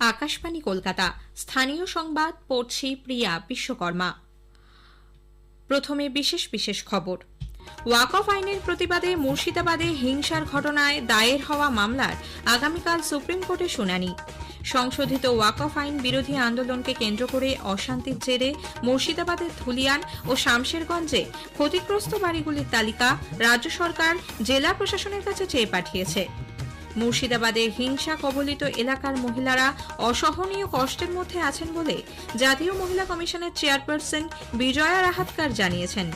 আকাশবাণী, কলকাতা। স্থানীয় সংবাদ, পড়ছি প্রিয়া বিশ্বকর্মা। প্রথমে বিশেষ বিশেষ খবর। ওয়াকফ আইনের প্রতিবাদে মুর্শিদাবাদে হিংসার ঘটনায় দায়ের হওয়া মামলার আগামীকাল সুপ্রিম কোর্টে শুনানি। সংশোধিত ওয়াকফ আইন বিরোধী আন্দোলনকে কেন্দ্র করে অশান্তির জেরে মুর্শিদাবাদের ধুলিয়ান ও শামশেরগঞ্জে ক্ষতিগ্রস্ত বাড়িগুলির তালিকা রাজ্য সরকার জেলা প্রশাসনের কাছে চেয়ে পাঠিয়েছে। মুর্শিদাবাদে হিংসা কবলিত এলাকার মহিলারা অসহনীয় কষ্টের মধ্যে আছেন বলে জাতীয় মহিলা কমিশনের চেয়ারপারসন বিজয়া রাহাতকার জানিয়েছেন।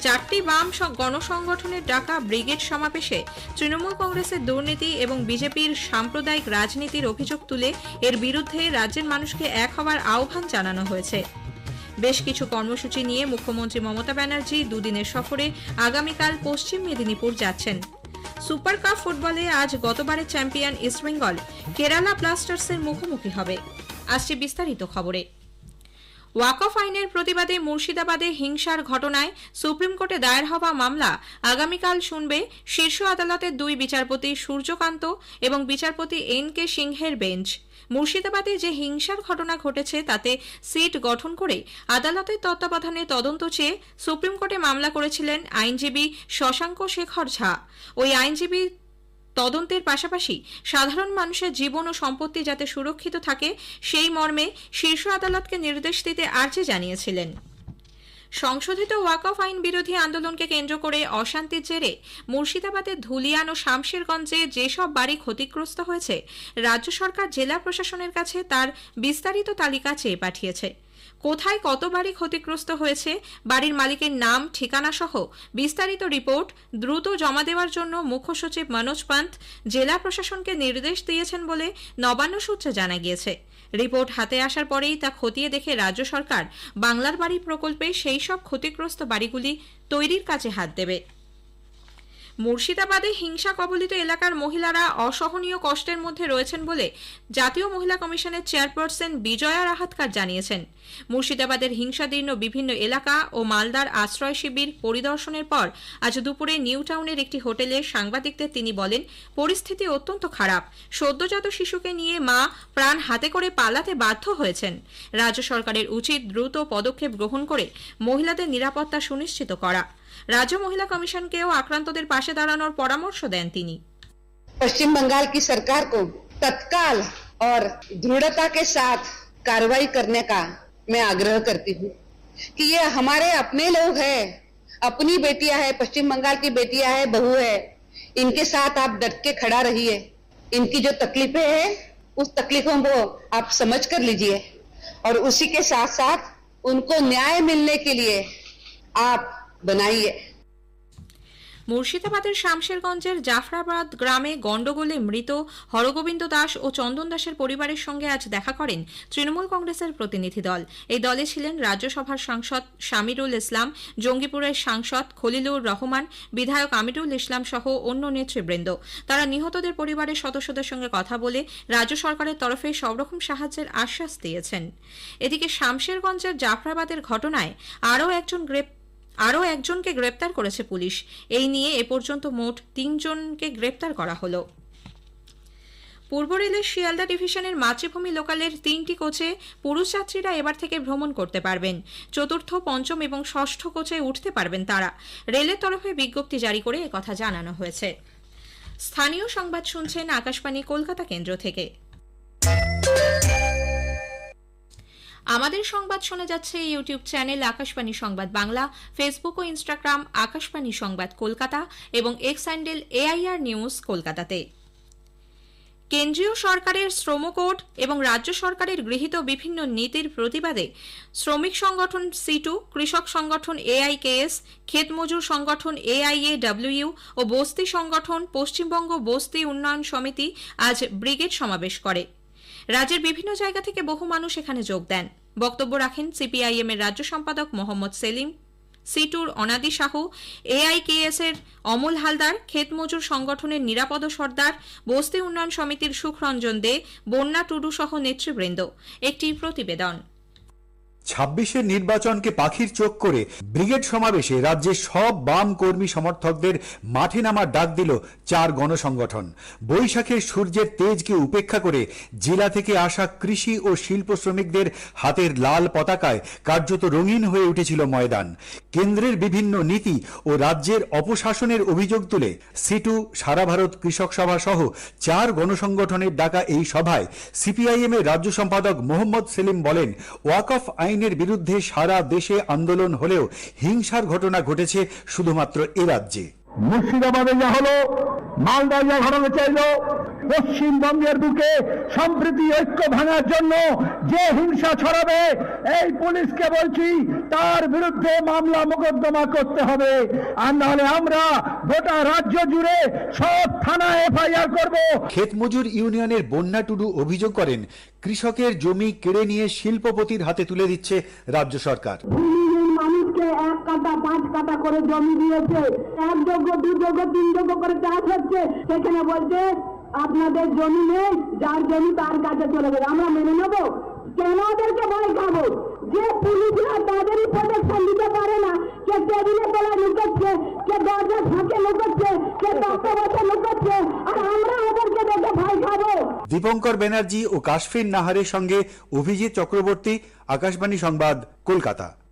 চারটি বাম গণসংগঠনের ডাকা ব্রিগেড সমাবেশে তৃণমূল কংগ্রেসের দুর্নীতি এবং বিজেপির সাম্প্রদায়িক রাজনীতির অভিযোগ তুলে এর বিরুদ্ধে রাজ্যের মানুষকে এক হওয়ার আহ্বান জানানো হয়েছে। বেশ কিছু কর্মসূচি নিয়ে মুখ্যমন্ত্রী মমতা ব্যানার্জি দুদিনের সফরে আগামীকাল পশ্চিম মেদিনীপুর যাচ্ছেন। সুপার কাপ ফুটবলে আজ গতবারের চ্যাম্পিয়ন ইস্টবেঙ্গল কেরালা ব্লাস্টার্সের মুখোমুখি হবে। আসছে বিস্তারিত খবরে। ওয়াকফ আইনের প্রতিবাদে মুর্শিদাবাদে হিংসার ঘটনায় সুপ্রিম কোর্টে দায়ের হওয়া মামলা আগামীকাল শুনবে শীর্ষ আদালতের দুই বিচারপতি সূর্যকান্ত এবং বিচারপতি এন কে সিংহের বেঞ্চ। মুর্শিদাবাদে যে হিংসার ঘটনা ঘটেছে, তাতে সিট গঠন করে আদালতের তত্ত্বাবধানে তদন্ত চেয়ে সুপ্রিম কোর্টে মামলা করেছিলেন আইনজীবী শশাঙ্ক শেখর ঝা। ওই আইনজীবী তদন্তের পাশাপাশি সাধারণ মানুষের জীবন ও সম্পত্তি যাতে সুরক্ষিত থাকে, সেই মর্মে শীর্ষ আদালতকে নির্দেশ দিতে আর্জি জানিয়েছিলেন। সংশোধিত ওয়াকফ আইন বিরোধী আন্দোলনকে কেন্দ্র করে অশান্তির জেরে মুর্শিদাবাদের ধুলিয়ান ও শামশেরগঞ্জে যেসব বাড়ি ক্ষতিগ্রস্ত হয়েছে, রাজ্য সরকার জেলা প্রশাসনের কাছে তার বিস্তারিত তালিকা চেয়ে পাঠিয়েছে। কোথায় কত বাড়ি ক্ষতিগ্রস্ত হয়েছে, বাড়ির মালিকের নাম, ঠিকানা সহ বিস্তারিত রিপোর্ট দ্রুত জমা দেওয়ার জন্য মুখ্য সচিব মনোজ পান্ত জেলা প্রশাসনকে নির্দেশ দিয়েছেন বলে নবান্ন সূত্রে জানা গিয়েছে। রিপোর্ট হাতে আসার পরেই তা খতিয়ে দেখে রাজ্য সরকার বাংলার বাড়ি প্রকল্পে সেই সব ক্ষতিগ্রস্ত বাড়িগুলি তৈরির কাজে হাত দেবে। মুর্শিদাবাদে হিংসা কবলিত এলাকার মহিলারা অসহনীয় কষ্টের মধ্যে রয়েছেন বলে জাতীয় মহিলা কমিশনের চেয়ারপারসন বিজয়া রাহাতকার জানিয়েছেন। মুর্শিদাবাদের হিংসাদীর্ণ বিভিন্ন এলাকা ও মালদার আশ্রয় শিবির পরিদর্শনের পর আজ দুপুরে নিউ টাউনের একটি হোটেলে সাংবাদিকদের তিনি বলেন, পরিস্থিতি অত্যন্ত খারাপ। সদ্যজাত শিশুকে নিয়ে মা প্রাণ হাতে করে পালাতে বাধ্য হয়েছেন। রাজ্য সরকারের উচিত দ্রুত পদক্ষেপ গ্রহণ করে মহিলাদের নিরাপত্তা সুনিশ্চিত করা। রাজ্য মহিলা কমিশনকেও আক্রান্তদের পাশে দাঁড়ানোর পরামর্শ দেন তিনি पश्चिम बंगाल की सरकार को तत्काल और दृढ़ता के साथ कार्रवाई करने का मैं आग्रह करती हूँ कि ये हमारे अपने लोग हैं अपनी बेटियां हैं पश्चिम बंगाल की बेटियां हैं बहू है इनके साथ आप डट के खड़ा रहिए इनकी जो तकलीफें हैं उस तकलीफों को आप समझ कर लीजिए और उसी के साथ साथ उनको न्याय मिलने के लिए आप बनाइए মুর্শিদাবাদের শামশেরগঞ্জের জাফরাবাদ গ্রামে গন্ডগোলে মৃত হরগোবিন্দ দাস ও চন্দন দাসের পরিবারের সঙ্গে আজ দেখা করেন তৃণমূল কংগ্রেসের প্রতিনিধি দল এই দলে ছিলেন রাজ্যসভার সাংসদ শামিরুল ইসলাম জঙ্গিপুরের সাংসদ খলিলুর রহমান বিধায়ক আমিরুল ইসলাম সহ অন্য নেতৃবৃন্দ তারা নিহতদের পরিবারের সদস্যদের সঙ্গে কথা বলে রাজ্য সরকারের তরফে সব রকম সাহায্যের আশ্বাস দিয়েছেন এদিকে শামশেরগঞ্জের জাফরাবাদের ঘটনায় আরও একজন গ্রেপ আরও একজনকে গ্রেপ্তার করেছে পুলিশ। এই নিয়ে এ পর্যন্ত মোট তিনজনকে গ্রেপ্তার করা হলো। পূর্ব রেলের শিয়ালদা ডিভিশনের মাতৃভূমি লোকালের তিনটি কোচে পুরুষ যাত্রীরা এবার থেকে ভ্রমণ করতে পারবেন। চতুর্থ, পঞ্চম এবং ষষ্ঠ কোচে উঠতে পারবেন তারা। রেলের তরফে বিজ্ঞপ্তি জারি করে একথা জানানো হয়েছে। স্থানীয় সংবাদ শুনছেন আকাশবাণী কলকাতা কেন্দ্র থেকে। আমাদের সংবাদ শোনা যাচ্ছে YouTube channel Akashvani Sangbad Bangla Facebook ও ইনস্টাগ্রাম আকাশবাণী সংবাদ কলকাতা এবং এক্স হ্যান্ডেল এআইআর নিউজ কলকাতাতে। কেন্দ্রীয় সরকারের শ্রম কোড এবং রাজ্য সরকারের গৃহীত বিভিন্ন নীতির প্রতিবাদে শ্রমিক সংগঠন সিটু কৃষক সংগঠন এআইকেএস ক্ষেতমজুর সংগঠন এআইএ এআইএডব্লিউ ও বস্তি সংগঠন পশ্চিমবঙ্গ বস্তি উন্নয়ন সমিতি আজ ব্রিগেড সমাবেশ করে। রাজ্যের বিভিন্ন জায়গা থেকে বহু মানুষ এখানে যোগ দেন। বক্তব্য রাখেন সিপিআইএম এর রাজ্য সম্পাদক মোহাম্মদ সেলিম, সিটুর অনাদি সাহু, এআইকেএস এর অমল হালদার ক্ষেতমজুর সংগঠনের নিরাপদ সর্দার, বস্তি উন্নয়ন সমিতির সুখরঞ্জন দে, বন্যা টুডু সহ নেতৃবৃন্দ। একটি প্রতিবেদন। ছাব্বিশের নির্বাচনকে পাখির চোখ করে ব্রিগেড সমাবেশে রাজ্যের সব বাম কর্মী সমর্থকদের মাঠে নামার ডাক দিল চার গণসংগঠন। বৈশাখের সূর্যের তেজকে উপেক্ষা করে জেলা থেকে আসা কৃষি ও শিল্প শ্রমিকদের হাতের লাল পতাকায় কার্যত রঙিন হয়ে উঠেছিল ময়দান। কেন্দ্রের বিভিন্ন নীতি ও রাজ্যের অপশাসনের অভিযোগ তুলে সিটু, সারা ভারত কৃষক সভা সহ চার গণসংগঠনের ডাকা এই সভায় সিপিআইএম এর রাজ্য সম্পাদক মোহাম্মদ সেলিম বলেন, ওয়াকফ আইনের বিরুদ্ধে সারা দেশে আন্দোলন হলেও হিংসার ঘটনা ঘটেছে শুধুমাত্র এ রাজ্যে। মুর্শিদাবাদে যা হলো, মালদায় যা ঘটনা চাইল পশ্চিমবঙ্গের বুকে সম্প্রীতি ঐক্য ভাঙার জন্য যে হিংসা ছড়াবে এই পুলিশকে বলছি তার বিরুদ্ধে মামলা মোকদ্দমা করতে হবে। আর নাহলে আমরা গোটা রাজ্য জুড়ে সব থানায় এফআইআর করব। ক্ষেতমজুর ইউনিয়নের বন্যা টুডু অভিযোগ করেন কৃষকের জমি কেড়ে নিয়ে শিল্পপতির হাতে তুলে দিচ্ছে রাজ্য সরকার। মানুষকে এক কাটা পাঁচ কাটা করে জমি দিয়েছে। এক যোগ্য দু যোগ্য তিন যোগ্য করে চাষ হচ্ছে। সেখানে বলছে আপনাদের জমি নেই, যার জমি তার কাছে চলে যাবে। আমরা মেনে নেব? কেন ওদেরকে ভয় খাব? যে পুলিশরা তাদেরই প্রোটেকশন দিতে পারে না কে টেবিলে তলা লুকোচ্ছে কে দরজা ফাঁকে লুকোচ্ছে কে দশটা বছর লুকোচ্ছে, আর আমরা ওদেরকে দেখে ভয় খাব। দীপঙ্কর ব্যানার্জি ও কাশফিন নাহারের সঙ্গে অভিজিৎ চক্রবর্তী, আকাশবাণী সংবাদ, কলকাতা।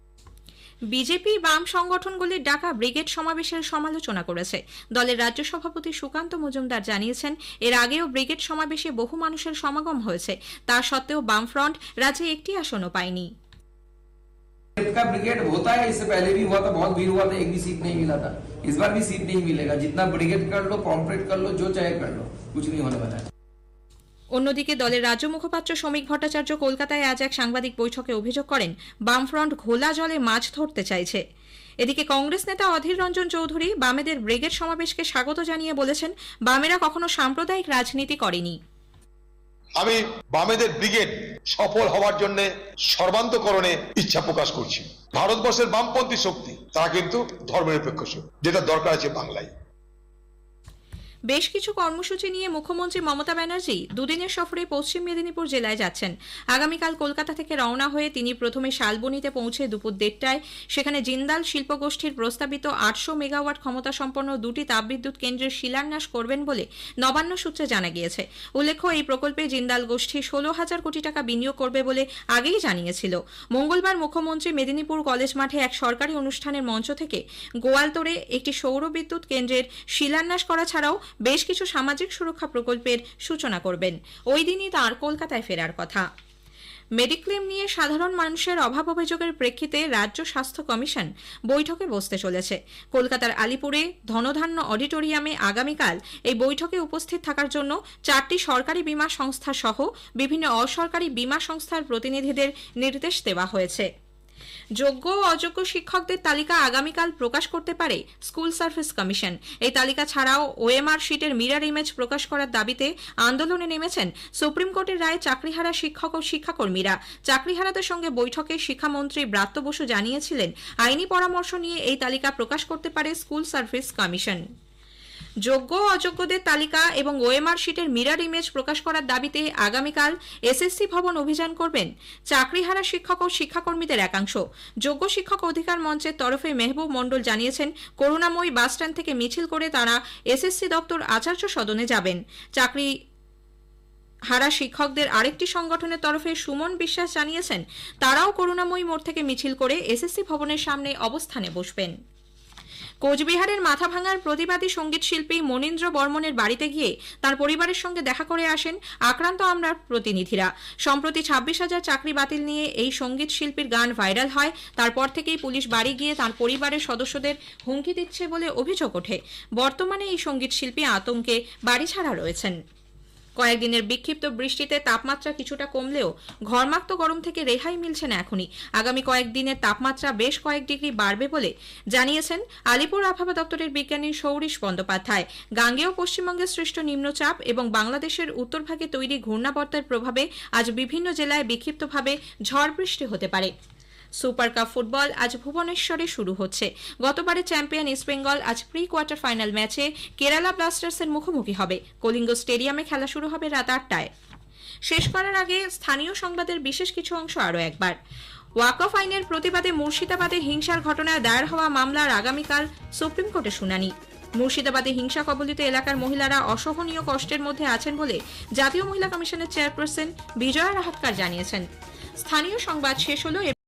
বিজেপি বাম সংগঠনগুলির ডাকা ব্রিগেড সমাবেশের সমালোচনা করেছে দলের রাজ্য সভাপতি সুকান্ত মজুমদার জানিয়েছেন এর আগেও ব্রিগেড সমাবেশে বহু মানুষের সমাগম হয়েছে তা সত্ত্বেও বামফ্রন্ট রাজ্যে একটি আসনও পায়নি का ब्रिगेड होता है इससे पहले भी हुआ था बहुत भीड़ हुआ था एक भी सीट नहीं मिला था इस बार भी सीट नहीं मिलेगा जितना ब्रिगेड कर लो कॉम्परेट कर लो जो चाहे कर लो कुछ नहीं होने वाला है অন্যদিকে দলের রাজ্য মুখপাত্র শ্রমিক ভট্টাচার্য কলকাতায় আজ এক সাংবাদিক বৈঠকে অভিযোগ করেন, বামফ্রন্ট ঘোলা জলে মাছ ধরতে চাইছে। এদিকে কংগ্রেস নেতা অধীর রঞ্জন চৌধুরী বামেদের ব্রিগেড সমাবেশকে স্বাগত জানিয়ে বলেছেন, বামেরা কখনো সাম্প্রদায়িক রাজনীতি করেনি। আমি বামেদের ব্রিগেড সফল হওয়ার জন্য সর্বান্তকরণে ইচ্ছা প্রকাশ করছি। ভারতবর্ষের বামপন্থী শক্তি, তারা কিন্তু ধর্মনিরপেক্ষ শক্তি, যেটা দরকার আছে বাংলায়। বেশ কিছু কর্মসূচি নিয়ে মুখ্যমন্ত্রী মমতা ব্যানার্জি দুদিনের সফরে পশ্চিম মেদিনীপুর জেলায় যাচ্ছেন। আগামীকাল কলকাতা থেকে রওনা হয়ে তিনি প্রথমে শালবনিতে পৌঁছে দুপুর দেড়টায় সেখানে জিন্দাল শিল্পগোষ্ঠীর প্রস্তাবিত আটশো মেগাওয়াট ক্ষমতা সম্পন্ন দুটি তাপবিদ্যুৎ কেন্দ্রের শিলান্যাস করবেন বলে নবান্ন সূত্রে জানা গিয়েছে। উল্লেখ্য, এই প্রকল্পে জিন্দাল গোষ্ঠী ষোলো হাজার কোটি টাকা বিনিয়োগ করবে বলে আগেই জানিয়েছিল। মঙ্গলবার মুখ্যমন্ত্রী মেদিনীপুর কলেজ মাঠে এক সরকারি অনুষ্ঠানের মঞ্চ থেকে গোয়ালতোড়ে একটি সৌর বিদ্যুৎ কেন্দ্রের শিলান্যাস করা ছাড়াও বেশ কিছু সামাজিক সুরক্ষা প্রকল্পের সূচনা করবেন। ওই দিনই তাঁর কলকাতায় ফেরার কথা। মেডিক্লেম নিয়ে সাধারণ মানুষের অভাব অভিযোগের প্রেক্ষিতে রাজ্য স্বাস্থ্য কমিশন বৈঠকে বসতে চলেছে। কলকাতার আলিপুরে ধনধান্য অডিটোরিয়ামে আগামীকাল এই বৈঠকে উপস্থিত থাকার জন্য চারটি সরকারি বীমা সংস্থা সহ বিভিন্ন অসরকারি বীমা সংস্থার প্রতিনিধিদের নির্দেশ দেওয়া হয়েছে। যোগ্য ও অযোগ্য শিক্ষকদের তালিকা আগামীকাল প্রকাশ করতে পারে স্কুল সার্ভিস কমিশন। এই তালিকা ছাড়াও ওএমআর শিটের মিরার ইমেজ প্রকাশ করার দাবিতে আন্দোলনে নেমেছেন সুপ্রিম কোর্টের রায়ে চাকরিহারা শিক্ষক ও শিক্ষাকর্মীরা। চাকরিহারাদের সঙ্গে বৈঠকে শিক্ষামন্ত্রী ব্রাত্য বসু জানিয়েছিলেন, আইনি পরামর্শ নিয়ে এই তালিকা প্রকাশ করতে পারে স্কুল সার্ভিস কমিশন। যোগ্য অযোগ্যদের তালিকা এবং ওএমআর শিটের মিরার ইমেজ প্রকাশ করার দাবিতে আগামীকাল এসএসসি ভবন অভিযান করবেন চাকরিহারা শিক্ষক ও শিক্ষাকর্মীদের একাংশ। যোগ্য শিক্ষক অধিকার মঞ্চের তরফে মেহবুব মণ্ডল জানিয়েছেন, করুণাময়ী বাসস্ট্যান্ড থেকে মিছিল করে তারা এসএসসি দপ্তর আচার্য সদনে যাবেন। চাকরি হারা শিক্ষকদের আরেকটি সংগঠনের তরফে সুমন বিশ্বাস জানিয়েছেন, তারাও করুণাময়ী মোড় থেকে মিছিল করে এসএসসি ভবনের সামনে অবস্থানে বসবেন। কোচবিহারের মাথা ভাঙার প্রতিবাদী সংগীত শিল্পী মনীন্দ্র বর্মনের বাড়িতে গিয়ে তার পরিবারের সঙ্গে দেখা করে আসেন আক্রান্ত আমরা প্রতিনিধিরা। সম্প্রতি ছাব্বিশ হাজার চাকরি বাতিল নিয়ে এই সংগীত শিল্পীর গান ভাইরাল হয়। তারপর থেকেই পুলিশ বাড়ি গিয়ে তার পরিবারের সদস্যদের হুমকি দিচ্ছে বলে অভিযোগ ওঠে। বর্তমানে এই সংগীত শিল্পী আতঙ্কে বাড়ি ছাড়া রয়েছেন। কয়েকদিনের বিক্ষিপ্ত বৃষ্টিতে তাপমাত্রা কিছুটা কমলেও ঘরমাক্ত গরম থেকে রেহাই মিলছে না এখনই। আগামী কয়েকদিনের তাপমাত্রা বেশ কয়েক ডিগ্রি বাড়বে বলে জানিয়েছেন আলিপুর আবহাওয়া দপ্তরের বিজ্ঞানী সৌরিশ বন্দ্যোপাধ্যায়। গাঙ্গেয় পশ্চিমবঙ্গের সৃষ্ট নিম্নচাপ এবং বাংলাদেশের উত্তরভাগে তৈরি ঘূর্ণাবর্তার প্রভাবে আজ বিভিন্ন জেলায় বিক্ষিপ্তভাবে ঝড় বৃষ্টি হতে পারে। সুপার কাপ ফুটবল আজ ভুবনেশ্বরে শুরু হচ্ছে। গতবারে চ্যাম্পিয়ন ইস্টবেঙ্গল আজ প্রি কোয়ার্টার ফাইনাল ম্যাচে কেরালা ব্লাস্টার্সের মুখোমুখি হবে। কলিঙ্গ স্টেডিয়ামে খেলা শুরু হবে রাত আটটায়। শেষ করার আগে স্থানীয় সংবাদের বিশেষ কিছু অংশ আরও একবার। ওয়াকফ আইনের প্রতিবাদে মুর্শিদাবাদে হিংসার ঘটনায় দায়ের হওয়া মামলার আগামীকাল সুপ্রিম কোর্টে শুনানি। মুর্শিদাবাদে হিংসা কবলিত এলাকার মহিলারা অসহনীয় কষ্টের মধ্যে আছেন বলে জাতীয় মহিলা কমিশনের চেয়ারপারসন বিজয়া রাহাতকার জানিয়েছেন। স্থানীয় সংবাদ শেষ হলো